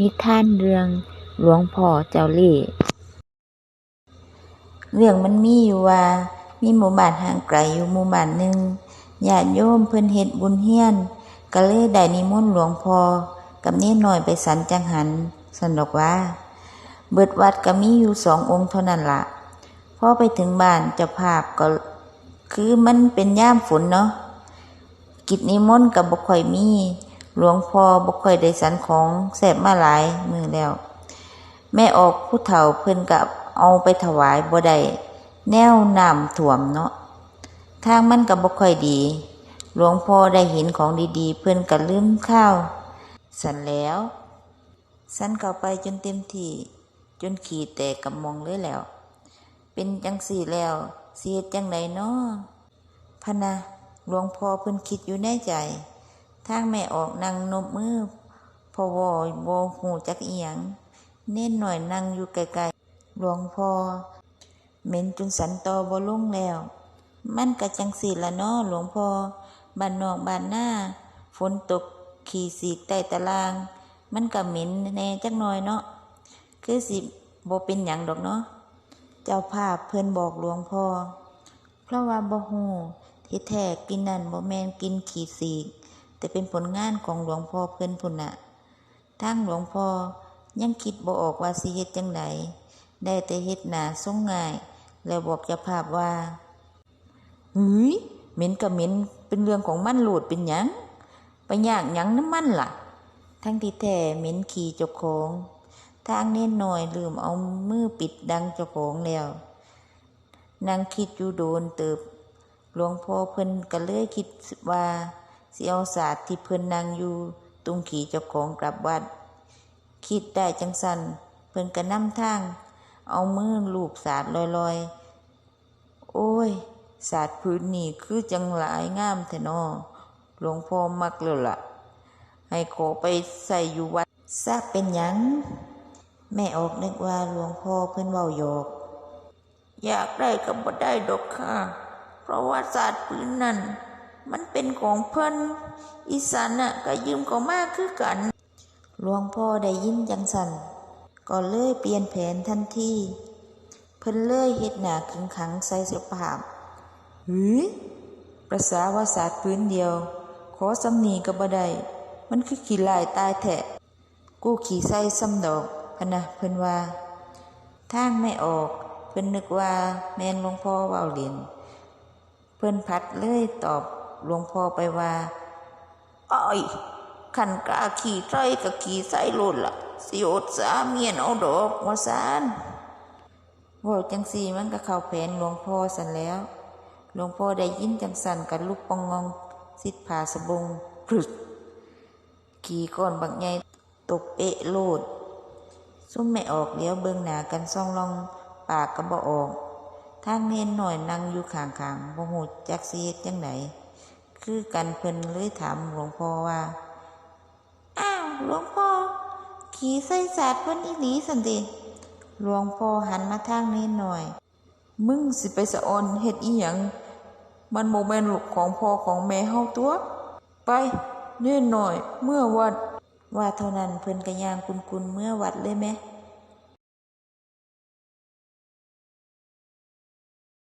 นิทานเรื่องหลวงพ่อเจ้าเล่ห์เรื่องมันมีอยู่ว่า มีหมู่บ้านห่างไกลอยู่หมู่บ้านหนึ่งญาติโยมเพิ่นเฮ็ดบุญเฮียน ก็เลยได้นิมนต์หลวงพ่อกับเนนน้อยไปสันจังหันสันดอกว่า เบิดวัดก็มีอยู่สององค์เท่านั้นละพอไปถึงบ้านเจ้าภาพก็คือมันเป็นย่ามฝนเนาะกิจนิมนต์กับบ่ค่อยมี หลวงพ่อบ่ค่อยได้สันของแซ่บมาหลายมือแล้ว แม่ออกผู้เฒ่าเพิ่นก็เอาไปถวายบ่ได้แนวน้ำท่วมเนาะทางมันก็บบ่ค่อยดี หลวงพ่อได้เห็นของดีๆ เพิ่อนก็ลืมข้าว สันแล้ว สันเข้าไปจนเต็มที่ จนขี่แตกกับมองเลยแล้ว เป็นจังสี่แล้วสิเฮ็ดจังไดเนาะพะนะหลวงพ่อเพิ่อนคิดอยู่ในใจ ทางแม่ออกนั่งนบมือพอวอบ่หูจักเอียง เน้นหน่อยนั่งอยู่ไกลๆหลวงพ่อเหม็นจนสันตอบ่ลงแล้ว มันก็จังสีละเนาะหลวงพ่อบ้านนอกบ้านหน้า ฝนตกขี่สีกใต้ตาราง มันก็เหม็นแน่จักหน่อยเนาะคือสิบ่เป็นหยังดอกเนาะเจ้าภาพเพิ่นบอกหลวงพ่อเพราะว่าบ่ฮู้ที่แท้กินนั่นบ่แมนกินขี้สีก แต่เป็นผลงานของหลวงพ่อเพิ่นพุ่นนะทางหลวงพ่อยังคิดบ่ออกว่าสิเฮ็ดจังไดได้แต่เฮ็ดหนาทรงง่าย แล้วบอกจ้าภาพว่าเฮ้ยเหม็นก็เหม็นเป็นเรื่องของมันโลดเป็นหยังไปยากหยังน้ำมันล่ะ ทั้งที่แท้เหม็นขี้เจ้าของทางเน้นหน่อยลืมเอามือปิดดังเจ้าของแล้วนางคิดอยู่โดนเติบหลวงพ่อเพิ่นก็เลยคิดว่า สิเอาศาสตร์ที่เพิ่นนั่งอยู่ตรงขี่เจ้าของกลับวัด คิดได้จังสันเพิ่นก็นำทาง เอามือลูบศาสตร์ลอยๆ โอ้ยศาสตร์พื้นนี่คือจังหลายงามแทนอหลวงพ่อมักแล้วล่ะ ให้ขอไปใส่อยู่วัดทราบเป็นหยังแม่ออกนึกว่าหลวงพ่อเพิ่นเว้าหยอกอยากได้ก็บ่ได้ดอกค่ะ เพราะว่าศาสตร์พื้นนั่น มันเป็นของเพิ่นอีสานน่ะก็ยืมก็มากคือกัน หลวงพ่อได้ยินจังสันก็เลยเปลี่ยนแผนทันทีเพิ่นเลยเฮ็ดหนาขึงขังใส่สุภาพเฮ้ยประสาวาศาสตร์พื้นเดียว ขอสำนีก็บ่ได้มันคือขี้ลายตายแท้กูขี่ใส่ซ้ำดอกพนะเพิ่นว่าทางไม่ออกเพิ่นนึกว่าแมนหลวงพ่อเว้าเล่นเพิ่นพัดเลยตอบ หลวงพ่อไปว่าอ้อยขันกล้าขี่ใส่กับขี่ใส่โลดล่ะสิอดสาเมียนเอาดอกว่าซานว่าจังสีมันก็เข้าแผนหลวงพ่อสันแล้วหลวงพ่อได้ยินจังสันกับลูกปองงองสิทธผาสบงพรึดขี่ก้อนบักใหญ่ตกเอะโลดซุ่มไม่ออกเลี้ยวเบิ่งหนากันซ่องลองปากก็บ่ออกทางเน้นหน่อยนั่งอยู่ข้างๆบ่ฮู้จักสิเฮ็ดจังได คือกันเพิ่นเลยถามหลวงพ่อว่า อ้าวหลวงพ่อ ขี่ใส่ศาสตร์เพิ่นอีหลีสันติหลวงพ่อหันมาทางเน้นหน่อย มึงสิไปสะออนเฮ็ดอีหยังมันโมแมนลูกของพ่อของแม่เฮาตัว ไปเน้นหน่อย เมื่อวัด ว่าเท่านั้นเพิ่นก็ย่างกุนๆเมื่อวัดเลยแหม